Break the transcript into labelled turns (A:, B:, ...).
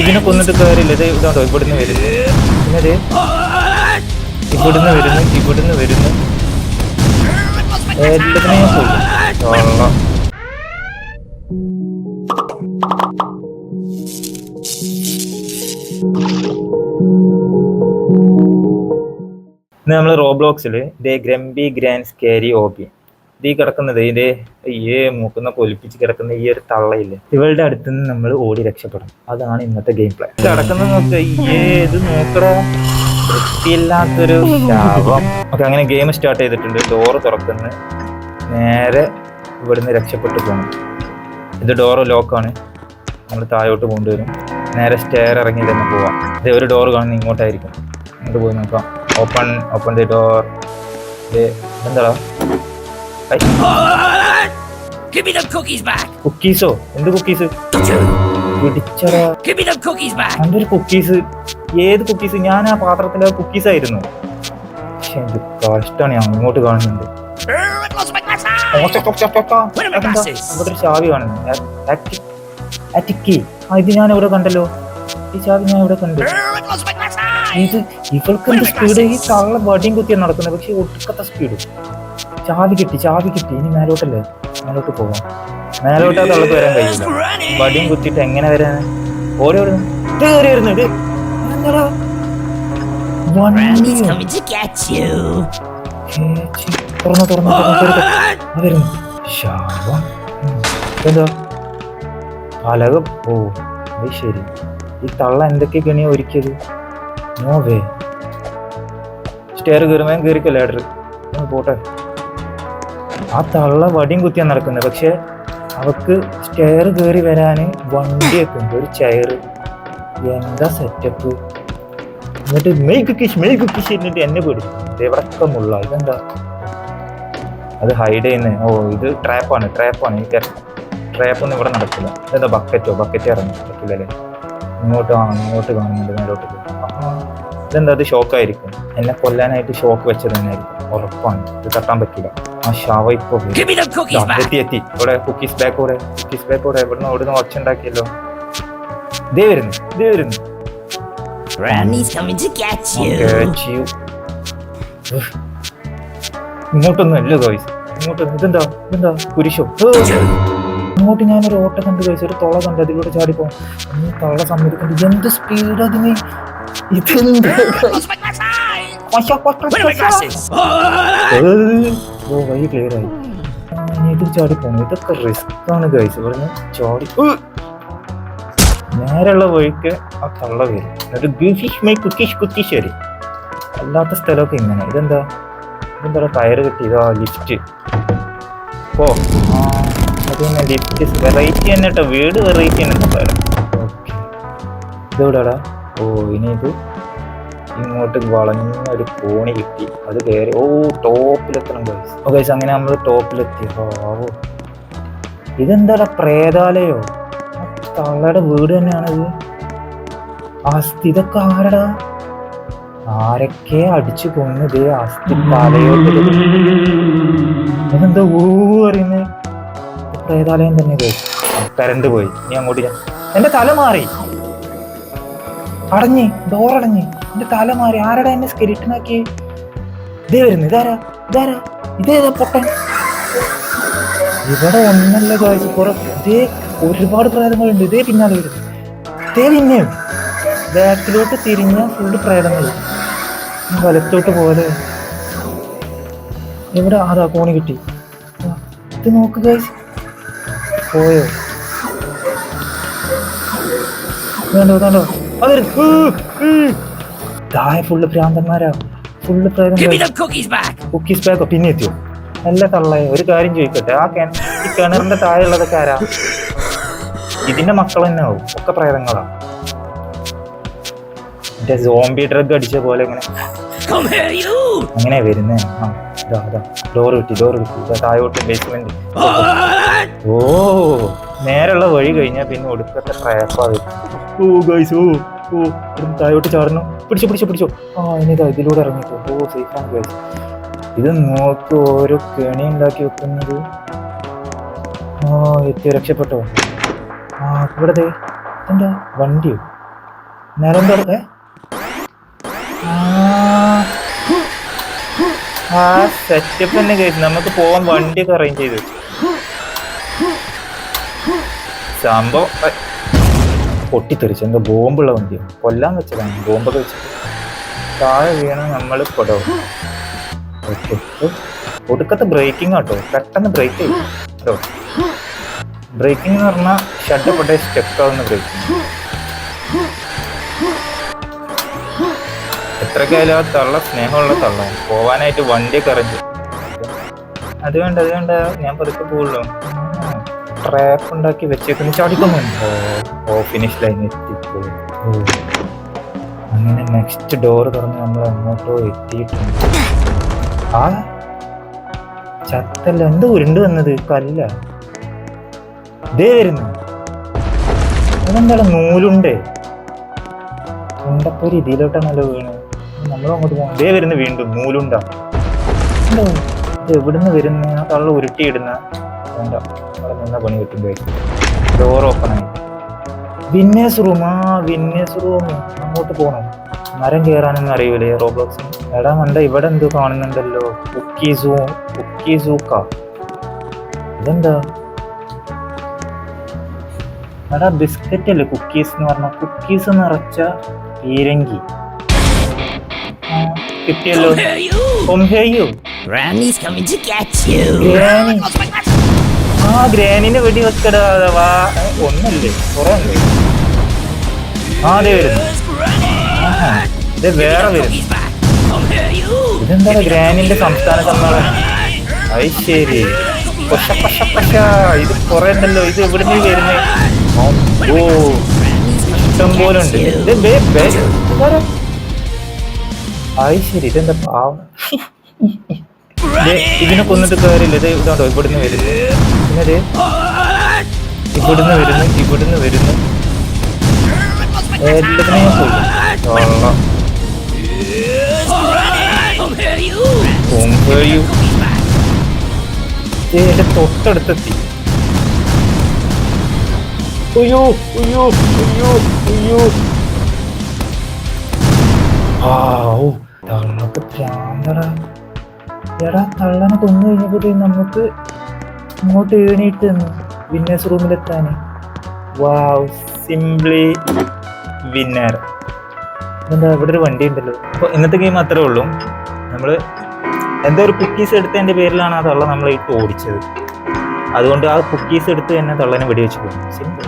A: ഇതിനെ കൊന്നിട്ട് കാര്യമില്ല. ഇത് ഇതാണ്ടോ ഇവിടുന്ന് വരുന്നു. പിന്നെ ഇവിടുന്ന് വരുന്നു ഇവിടുന്ന് വരുന്നു. എല്ലാത്തിനെയും കൊള്ളാം. നമ്മൾ റോബ്ലോക്സിൽ ദേ ഗ്രംബി ഗ്രാൻഡ് സ്കേരി ഓബി. ഈ കിടക്കുന്നത് ഇതേ അയ്യേ മൂക്കുന്ന പൊലിപ്പിച്ച് കിടക്കുന്ന ഈ ഒരു തള്ളയില്ലേ? ഇവളുടെ അടുത്ത് നിന്ന് നമ്മൾ ഓടി രക്ഷപ്പെടണം അതാണ് ഇന്നത്തെ ഗെയിം പ്ലേ കിടക്കുന്നത് നോക്കുക അയ്യേ ഇത് നോക്കടാ. വൃത്തിയില്ലാത്തൊരു ശാപം. ഒക്കെ അങ്ങനെ ഗെയിം സ്റ്റാർട്ട് ചെയ്തിട്ടുണ്ട്. ഡോറ് തുറക്കുന്നു. നേരെ ഇവിടുന്ന് രക്ഷപ്പെട്ടു പോകണം. ഇത് ഡോറ് ലോക്കാണ് നമ്മൾ താഴോട്ട് കൊണ്ടുവരും. നേരെ സ്റ്റെയർ ഇറങ്ങി തന്നെ പോവാം. ഇത് ഒരു ഡോർ കാണുന്നത് ഇങ്ങോട്ടായിരിക്കും. അങ്ങോട്ട് പോയി നോക്കാം. ഓപ്പൺ ഓപ്പൺ ദി ഡോർ എന്താടാ
B: Give me the cookies back!
A: കുക്കീസോ എന്ത് കുക്കീസ് പിടിച്ചടാ.
B: Give me the cookies back!
A: എന്റെ ഒരു കുക്കീസ് ഏത് കുക്കീസ് ഞാൻ ആ പാത്രത്തിന്റെ കുക്കീസ് ആയിരുന്നു. പക്ഷെ എന്ത് കഷ്ടമാണ് ഞാൻ ഇങ്ങോട്ട് കാണുന്നുണ്ട്
B: Oh, I lost my glasses!
A: Ocha, Ocha, Ocha, Ocha.
B: Where are my
A: അതെന്താ?
B: glasses?
A: ഒരു ചാവി കാണുന്നു. ആ ഇത് ഞാൻ ഇവിടെ കണ്ടല്ലോ? ഈ ചാവി ഞാൻ ഇവിടെ കണ്ടു?
B: Oh, I lost my glasses!
A: ഇത് ഇവൾക്ക് എന്ത് സ്പീഡ് ഈ കള്ള വടിയും കുത്തിയാണ് നടക്കുന്നത്. പക്ഷെ ഒട്ടുക്കത്ത സ്പീഡ് ചാവി കിട്ടി ചാവി കിട്ടി. ഇനി മേലോട്ടല്ലേ? മേലോട്ട് പോവാം. മേലോട്ട് ആ തള്ളക്ക് വരാൻ കഴിയില്ല! വടിയും കുത്തിയിട്ട് എങ്ങനെ വരാൻ ഓരോ ഓടി. കയറി വരുന്നു. തുറന്നോ തുറന്നോ ശാപം എന്താ പലക? ഓ അത് ശരി. ഈ തള്ള എന്തൊക്കെ കെണിയാ ഒരുക്കിയത്? നോവേ സ്റ്റെയർ കയറുമ്പോൾ കയറിക്കല്ലേ ഒന്ന് പോട്ടെ. ആ തള്ള വടിയും കുത്തിയാ നടക്കുന്നത് പക്ഷെ അവക്ക് സ്റ്റെയർ കയറി വരാന് വണ്ടിയൊക്കെ ഉണ്ട് ഒരു ചെയർ എന്താ സെറ്റപ്പ് എന്നിട്ട് മെയ് കുക്കിഷ് മെയ് കുക്കിഷ് എന്നിട്ട് എന്നെ പേടിക്കും എവിടൊക്കെ മുള്ള. ഇതെന്താ? അത് ഹൈഡ് ചെയ്യുന്നത് ഓ ഇത് ട്രാപ്പാണ് ട്രാപ്പാണ് ഈ ട്രാപ്പ് ഒന്നും ഇവിടെ നടക്കില്ല. ഇതെന്താ ബക്കറ്റോ ബക്കറ്റ് ഇറങ്ങി. പറ്റില്ലല്ലേ ഇങ്ങോട്ട് ആ ഇങ്ങോട്ട് കാണുന്നുണ്ട് മേലോട്ട്. ഇതെന്താ അത് ഷോക്കായിരിക്കും എന്നെ കൊല്ലാനായിട്ട് ഷോക്ക് വെച്ചത് തന്നെയായിരിക്കും. ഉറപ്പാണ്. ഇത് തട്ടാൻ പറ്റില്ല ആ ഷാവ ഇപ്പൊ! എത്തി എത്തി. ഇവിടെ കുക്കീസ് ബാക്ക് കൂടെ കുക്കീസ് ബാക്ക് കൂടെ ഇവിടുന്ന് ഇവിടുന്ന് ഒച്ച ഉണ്ടാക്കിയല്ലോ. ഇതേ വരുന്നു ഇതേ വരുന്നു. ഇങ്ങോട്ടൊന്നും അല്ല ഗോയ്സ് ഇങ്ങോട്ടൊന്നും ഇതെന്താ ഇതെന്താ? കുരിശോ. ഇങ്ങോട്ട് അങ്ങോട്ട് ഞാനൊരു ഓട്ട കണ്ട് ഗോയ്സ് ഒരു തോള കണ്ട് അതിലൂടെ ചാടിപ്പോ. നീ തള്ള സമ്മതിക്കണ്ട് എന്ത് സ്പീഡ് അതിന് ഇതെന്ത്? വഴി ക്ലിയർ ആയി ഇത് ചാടി പോകണം ഇതൊക്കെ റിസ്ക് ആണ് ഗൈസ് ഇവിടുന്ന് ചാടി. നേരെയുള്ള വഴിക്ക് ആ തള്ള വരും. എന്നിട്ട് ഗ്യൂഫിഷ് മൈ കുക്കിഷ് കുക്കിഷ് വരും. അല്ലാത്ത സ്ഥലമൊക്കെ ഇങ്ങനെ. ഇതെന്താ? ഇതെന്താ കയറ് കിട്ടി? ലിഫ്റ്റ് ഓ ആ അത് ലിഫ്റ്റ് വെറൈറ്റി തന്നെ കേട്ടോ വീട് വെറൈറ്റി തന്നെ ഓക്കെ. ഇതെവിടാടാ ഓ ഇനി ഇത് ഇങ്ങോട്ട് വളഞ്ഞ ഒരു കോണി കിട്ടി. അത് കയറി ഓ ടോപ്പിലെത്തണം ഗൈസ് ഓ ഗൈസ് അങ്ങനെ നമ്മൾ ടോപ്പിലെത്തി. ഓ ഇതെന്താടാ പ്രേതാലയോ? തള്ളയുടെ വീട് തന്നെയാണത് അസ്ഥി ഇതൊക്കെ ആരടാ? ആരൊക്കെ അടിച്ചു കൊന്നത് അസ്ഥി തലയോട്ട് ഇതെന്താ ഊ പറയുന്നത് പ്രേതാലയം തന്നെ പോയി കരണ്ട് പോയി. നീ അങ്ങോട്ട് എന്റെ തല മാറി. അടഞ്ഞ് ഡോറടഞ്ഞ് എന്റെ തല മാറി ആരടാ എന്നെ സ്കെലിട്ടനാക്കി ഇതേ വരുന്നു ഇതാരാ? ഇതാരാ? ഇതേതാ പൊട്ടൻ? ഇവിടെ ഒന്നല്ല കാഴ്ച കുറെ ഇതേ ഒരുപാട് പ്രേതങ്ങളുണ്ട്. ഇതേ പിന്നാലെ വരുന്നു. ഇതേ പിന്നെയും ബാക്കിലോട്ട് തിരിഞ്ഞ ഫുള്ള് പ്രേതങ്ങൾ. വലത്തോട്ട് പോലെ. ഇവിടെ അതാ കോണി കിട്ടി. ഇത് നോക്ക് ഗൈസ് പോയോ? വേണ്ടോ വേണ്ടോ? അതൊരു താഴെ ഫുള്ള് ഭ്രാന്തന്മാരാ. ഫുള്ള് പ്രേതം
B: Give me them cookies back!
A: Cookies ബാക്കോ പിന്നെ എത്തിയോ? നല്ല തള്ളയെ ഒരു കാര്യം ചോദിക്കട്ടെ. ആ കിണ ഈ കിണറിന്റെ താഴെയുള്ളതൊക്കെ ആരാ? ഇതിന്റെ മക്കൾ തന്നെ ആവും. ഒക്കെ പ്രേതങ്ങളാ. എന്റെ സോംബി ഡ്രഗ് അടിച്ച പോലെ ഇങ്ങനെ.
B: Come
A: അങ്ങനെ വരുന്നേ. ആ ഇതാ അതാ ഡോർ കിട്ടി ഡോർ കിട്ടി. താഴോട്ട് ബേസ്മെന്റ് ഓ നേരെയുള്ള വഴി കഴിഞ്ഞാൽ പിന്നെ ഒടുക്കത്തെ ട്രാപ്പാ വരും ഓ ഗൈസ് ഓ. താഴോട്ട് ചാടണം പിടിച്ചു പിടിച്ചു പിടിച്ചു. ആ ഇനി ഇതാ ഇതിലൂടെ ഇറങ്ങിക്കോ ഓ സേഫ് ആണ് ഗൈസ് ഇത് നോക്ക് ഓരോ കെണി ഉണ്ടാക്കി വെക്കുന്നത്. ആ എത്തി രക്ഷപ്പെട്ടോ. ആ ഇവിടെ ദേ. എന്താ വണ്ടിയോ? നിലം തുറ ആ. സെറ്റപ്പ് തന്നെ കേസ് നമുക്ക് പോവാൻ വണ്ടിയൊക്കെ അറേഞ്ച് ചെയ്തു സംഭവം പൊട്ടിത്തെറിച്ചു. എന്താ ബോംബുള്ള വണ്ടിയോ. കൊല്ലാൻ വെച്ചതാണ്. ബോംബൊക്കെ വെച്ചിട്ട്. താഴെ വീണ നമ്മൾ പെടവും ഒടുക്കത്തെ ബ്രേക്കിംഗ് ആട്ടോ. പെട്ടെന്ന് ബ്രേക്ക് ചെയ്തു. കേട്ടോ? ബ്രേക്കിംഗ് എന്ന് പറഞ്ഞാൽ ഷഡ് പൊട്ടെ സ്റ്റെപ്പ് ആവുന്ന ബ്രേക്കിംഗ്. എത്രക്കായാലും ആ തള്ള സ്നേഹമുള്ള തള്ള. പോവാനായിട്ട് വണ്ടി കറഞ്ഞു അത് വേണ്ട അത് വേണ്ട. ഞാൻ പതുക്കെ പോവുള്ളൂ. ട്രാപ്പ് ഉണ്ടാക്കി വെച്ചേക്കുന്ന ചാടിക്കുന്നുണ്ടോ ഓ ഫിനിഷ് ലൈൻ എത്തിപ്പോയി. അങ്ങനെ നെക്സ്റ്റ് ഡോർ തുറന്ന് നമ്മൾ അങ്ങോട്ടോ എത്തിയിട്ടുണ്ട്. ആ. ചത്തല്ല എന്ത് ഉരുണ്ട് വന്നത്? കല്ല. ഇതേ വരുന്നു. അതെന്താണ് നൂലുണ്ടേ. ഉണ്ടപ്പോ ഇതിലോട്ടാണല്ലോ വീണ്. നമ്മളും അങ്ങോട്ട് പോകണം ഇതേ വരുന്നു വീണ്ടും നൂലുണ്ട. എവിടുന്ന് വരുന്ന? ആ തള്ള ഉരുട്ടിയിടുന്ന. അവിടെ നിന്ന പണി കിട്ടുമ്പോ ഡോർ ഓപ്പൺ ആയി. വിന്നേഴ്സ് റൂം ആ വിന്നേഴ്സ് റൂം അങ്ങോട്ട് പോകണം മരം കയറാനൊന്നും അറിയൂലേ റോബ്ലോക്സ് എടാ മണ്ട ഇവിടെ എന്തോ കാണുന്നുണ്ടല്ലോ? കുക്കി സൂ കുക്കി സൂക്ക ഇതെന്താ? എടാ ബിസ്ക്കറ്റ് അല്ലേ കുക്കീസ് എന്ന് പറഞ്ഞാൽ കുക്കീസ് നിറച്ച പീരങ്കി. കിട്ടിയല്ലോ.
B: Granny's coming to get you.
A: Granny. ആ ഗ്രാനിനെ വെടി വെക്കടാ വാ ഒന്നല്ലേ കുറെ ഉണ്ട് ആ അതെ വരുന്നു. ഇത് വേറെ വരുന്നു! ഇതെന്താണ് ഗ്രാനിന്റെ സംസ്ഥാന സമ്മേളനം അത് ശരി. പശ ഇത് കുറെ ഉണ്ടല്ലോ. ഇത് എവിടുന്ന് വരുന്നേ? ഓ ഇഷ്ടം പോലെ ഉണ്ട്. ഇത്? അത് ശരി. ഇതെന്താ പാവം? ഇതിനെ കൊന്നിട്ട് കാര്യമില്ല. ഇത് ഇതാണ്ടോ ഇവിടുന്ന് വരുന്നു. പിന്നെ ദേ, ഇവിടുന്ന് വരുന്നു ഇവിടുന്ന് വരുന്നു. എല്ലാത്തിനെയും ഞാൻ ഓ ഓ ഓ ഓ ഓ ഓ ഓ ആ ഓ തള്ളക്ക് പ്രാന്തടാ. എടാ തള്ളനെ കൊന്നു കഴിഞ്ഞപ്പോഴത്തേ നമുക്ക് ഇങ്ങോട്ട് എഴുന്നേറ്റ് തന്നു വിന്നേഴ്സ് റൂമിലെത്താൻ. Wow simply winner. എന്താ ഇവിടെ ഒരു വണ്ടി ഉണ്ടല്ലോ. അപ്പോൾ ഇന്നത്തെ ഗെയിം അത്രേ ഉള്ളൂ. നമ്മൾ എന്തോ ഒരു കുക്കീസ് എടുത്തതിന്റെ പേരിലാണ് ആ തള്ള നമ്മളെ ഇട്ട് ഓടിച്ചത്. അതുകൊണ്ട് ആ കുക്കീസ് എടുത്ത് തന്നെ തള്ളനെ വെടിവെച്ച് പോകും സിമ്പിൾ